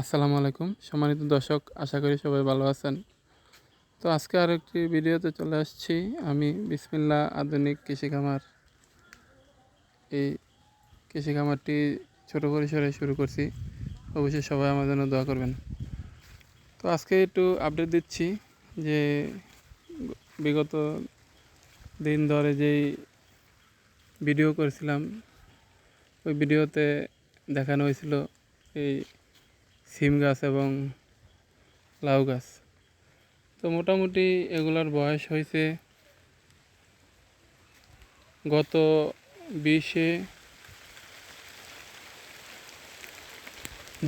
আসসালামু আলাইকুম। সম্মানিত দর্শক, আশা করি সবাই ভালো আছেন। তো আজকে আর একটি ভিডিওতে চলে আসছি আমি বিসমিল্লা আধুনিক কৃষি খামার এই কৃষি খামারটি ছোট পরিসরে শুরু করছি। অবশ্যই সবাই আমার জন্য দোয়া করবেন। তো আজকে একটু আপডেট দিচ্ছি যে বিগত দিন ধরে যেই ভিডিও করেছিলাম, ওই ভিডিওতে দেখানো হয়েছিল এই সিম গাছ এবং লাউ গাছ। তো মোটামুটি এগুলার বয়স হয়েছে গত বিশে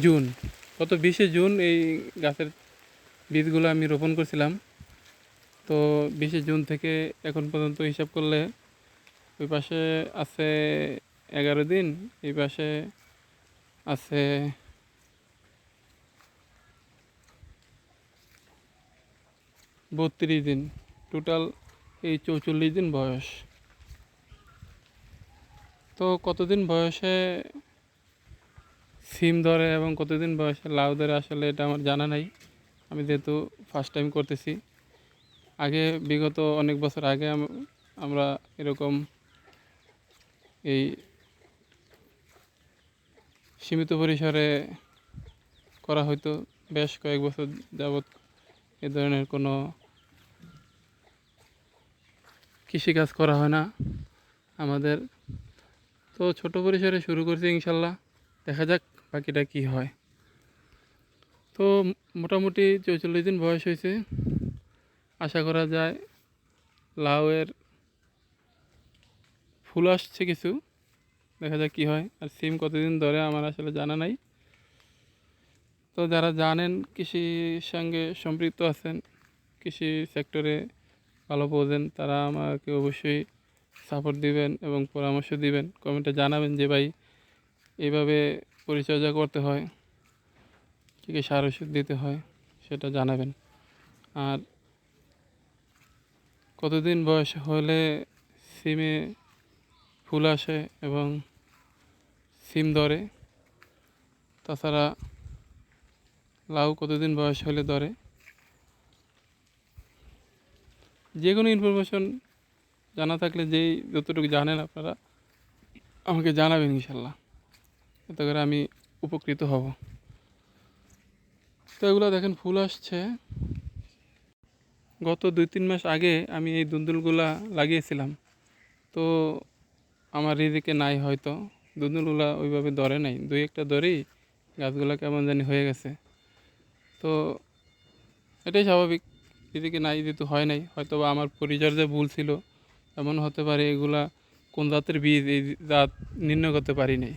জুন। গত বিশে জুন এই গাছের বীজগুলো আমি রোপণ করছিলাম। তো বিশে জুন থেকে এখন পর্যন্ত হিসাব করলে ওই পাশে আছে এগারো দিন, এই পাশে আছে বত্রিশ দিন। টোটাল এই চৌচল্লিশ দিন বয়স। তো কতদিন বয়সে সিম ধরে এবং কতদিন বয়সে লাউ ধরে আসলে এটা আমার জানা নাই। আমি যেহেতু ফার্স্ট টাইম করতেছি। আগে বিগত অনেক বছর আগে আম- আমরা এরকম এই সীমিত পরিসরে করা হয়তো বেশ কয়েক বছর যাবৎ এ ধরনের কোনো কৃষিকাজ করা হয় না। আমাদের তো ছোট পরিসরে শুরু করছি ইনশাল্লাহ। দেখা যাক বাকিটা কি হয়। তো মোটামুটি চৌচল্লিশ দিন বয়স হয়েছে। আশা করা যায় লাউয়ের ফুল আসছে কিছু। দেখা যাক কী হয়। আর সিম কতদিন ধরে আমার আসলে জানা নাই। তো যারা জানেন কৃষির সঙ্গে সম্পৃক্ত আছেন, কৃষি সেক্টরে ভালো বোঝেন, তারা আমাকে অবশ্যই সাপোর্ট দিবেন এবং পরামর্শ দিবেন। কমেন্টে জানাবেন যে, ভাই এইভাবে পরিচর্যা করতে হয়, কী কী সার ওষুধ দিতে হয়? সেটা জানাবেন। আর কতদিন বয়স হলে সিমে ফুল আসে এবং সিম ধরে? তাছাড়া লাউ কতদিন বয়স হলে ধরে? যে কোনো ইনফরমেশন জানা থাকলে যেই যতটুকু জানেন আপনারা, আমাকে জানাবেন ইনশাল্লাহ। এতে করে আমি উপকৃত হব। তো এগুলো দেখেন, ফুল আসছে। গত দুই তিন মাস আগে আমি এই দুন্দুলগুলা লাগিয়েছিলাম। তো আমার রিদিকে নাই হয়তো। দুন্দুলগুলা ওইভাবে ধরে নাই। দুই একটা ধরেই গাছগুলা কেমন জানি হয়ে গেছে। তো এটাই স্বাভাবিক। এদিকে নাই যেহেতু হয় নাই হয়তো বা আমার পরিচর্যা ভুল ছিল, এমন হতে পারে এগুলা কোন জাতের বীজ, এই জাত নির্ণয় করতে পারি নাই।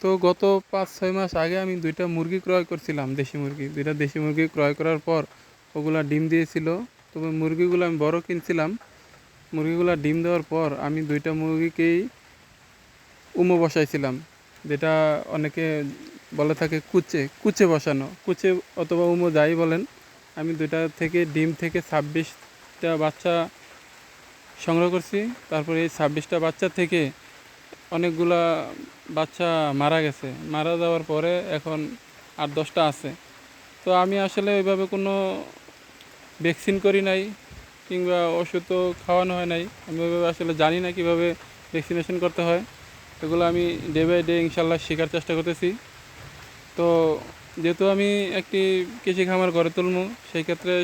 তো গত পাঁচ, ছয় মাস আগে আমি দুইটা মুরগি ক্রয় করছিলাম, দেশি মুরগি। দুইটা দেশি মুরগি ক্রয় করার পর ওগুলা ডিম দিয়েছিল। তবে মুরগিগুলো আমি বড় কিনছিলাম। মুরগিগুলা ডিম দেওয়ার পর আমি দুইটা মুরগিকেই উমো বসাইছিলাম, যেটা অনেকে বলে থাকে কুচে কুচে বসানো। কুচে অথবা উমো যাই বলেন, আমি দুইটা থেকে ডিম থেকে ছাব্বিশটা বাচ্চা সংগ্রহ করছি। তারপরে এই ছাব্বিশটা বাচ্চা থেকে অনেকগুলা বাচ্চা মারা গেছে। মারা যাওয়ার পরে এখন আট দশটা আছে। তো আমি আসলে ওইভাবে কোনো ভ্যাকসিন করি নাই কিংবা ওষুধও খাওয়ানো হয় নাই। আমি ওইভাবে আসলে জানি না কীভাবে ভ্যাকসিনেশন করতে হয়। এগুলো আমি ডে বাই ডে ইনশাল্লাহ শেখার চেষ্টা করতেছি। তো যেহেতু আমি একটি কৃষি খামার গড়ে তুলব, সেই ক্ষেত্রে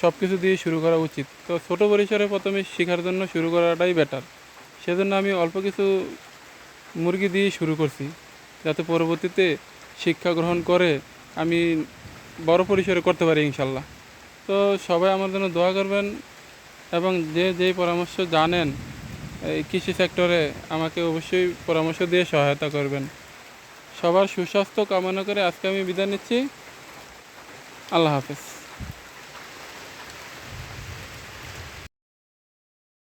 সব কিছু দিয়ে শুরু করা উচিত। তো ছোটো পরিসরে প্রথমে শেখার জন্য শুরু করাটাই বেটার সেজন্য আমি অল্প কিছু মুরগি দিয়ে শুরু করছি, যাতে পরবর্তীতে শিক্ষা গ্রহণ করে আমি বড় পরিসরে করতে পারি ইনশাল্লাহ। তো সবাই আমার জন্য দোয়া করবেন এবং যে যেই পরামর্শ জানেন, এই কৃষি সেক্টরে আমাকে অবশ্যই পরামর্শ দিয়ে সহায়তা করবেন। সবার সুস্বাস্থ্য কামনা করে আজকে আমি বিদায় নিচ্ছি। আল্লাহ হাফেজ।